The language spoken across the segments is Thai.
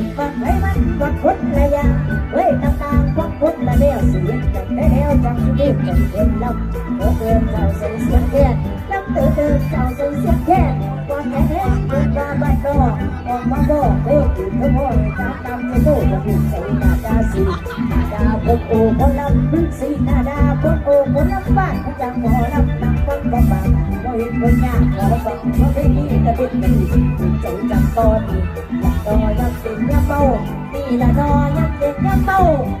คือกันมักให้มันก็คนละอย่างเว้ยต่างๆก็คนละแนวเสียงจังได้แนวจังสิเด็กจังเห็นลำโอเดินเจ้าใส่เสียงแค่ลำเตือนเดินเจ้าใส่เสียงแค่กว่าแค่เห็นคนว่าบ้านนอกออกมาบอกเด็กอยู่ทั้งหมดตามตามในโลกจะเป็นใส่หน้าตาสีหน้าตาคนโอ้คนลำพึ่งสีหน้าตาคนโอ้คนลำบ้านเขาจังหมอลำนำคนบ้ านบ้านเราเห็นคนยากขอฟังว่าเพลงนี้จะเป็นดีใจจังตอนนี้อยากต่อยังเป็นยังเมานี่ละนอยังเป็นยังเมา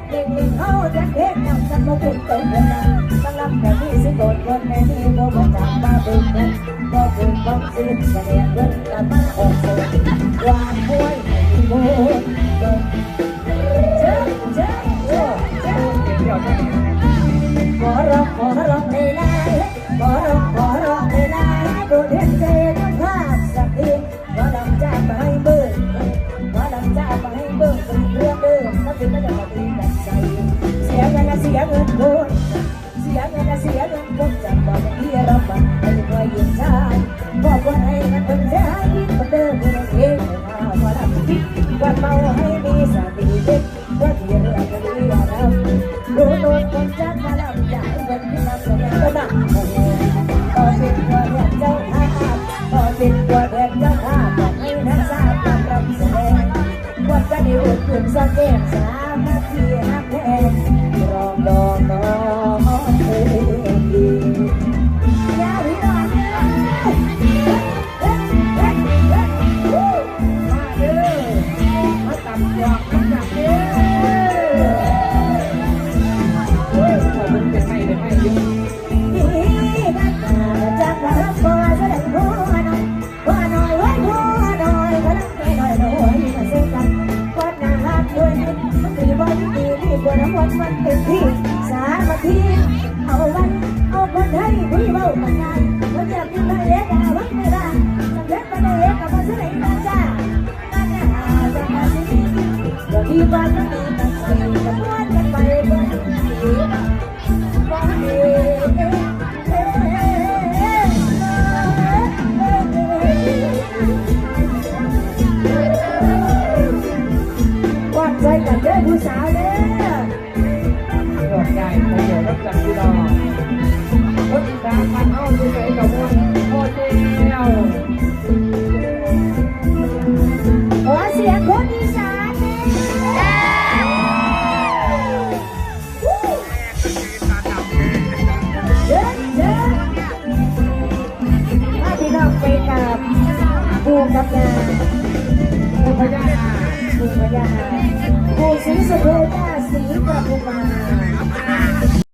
เล่นเล่นเขาจะเห็นนำกันมาเป็นตัวเดียวกันตั้งลำแต่นี่สิโดดคนแม่นี่โมมาจากมาเป็นกันก็เป็นต้องสิ้นแสดงเรื่องการมาออกเสียงวานมวยโมเดินเจ้าเจ้าเจ้าเจ้า ขอร้องขอร้องเลยนะขอร้องขอร้องเลยนะ โดดเห็นใจด้วยภาพสักทีขอลำจ้าไปให้เบิร์ขอลำจ้าไปให้เบิร์เป็นเรื่องเดิมถ้าเป็นไม่ได้มาตีกันใจเสียเงินนะเสียเงินโคนเสียเงินนะเสียเงินคนจากตอนที่เราบังไม่เคยยินชายบอกว่าให้นเป็นใจยิ่งกว่าเดิมเองมาว่าลำคิดว่าเมาให้มีสติเด็ก up there, มันเป็นที่สามัคคีเอาวันเอาคนให้พี่เบากันงานมันจะกินไปเล็กอ่ะวัดไม่ได้สังเกตไปเล็กกับมันจะไหนมาจ้านั่นน่ะจะมาสิเดี๋ยวที่บ้านมันมีกันใส่กันวนกันไปบนที่ วัดใจกันเด้อผู้สาว เด้อโดดได้ประโยชน์รับจากพี่น้องคนอีสานพันเอาดูใจกับมวลโคตรเจ้าขอเสียงคนอีสานเด้วู้เด้อเด้อมาพี่น้องไปกับปูกับยาผู้พญา นาคปูกับยาปูสีสุโธจ้าสีกับปูมา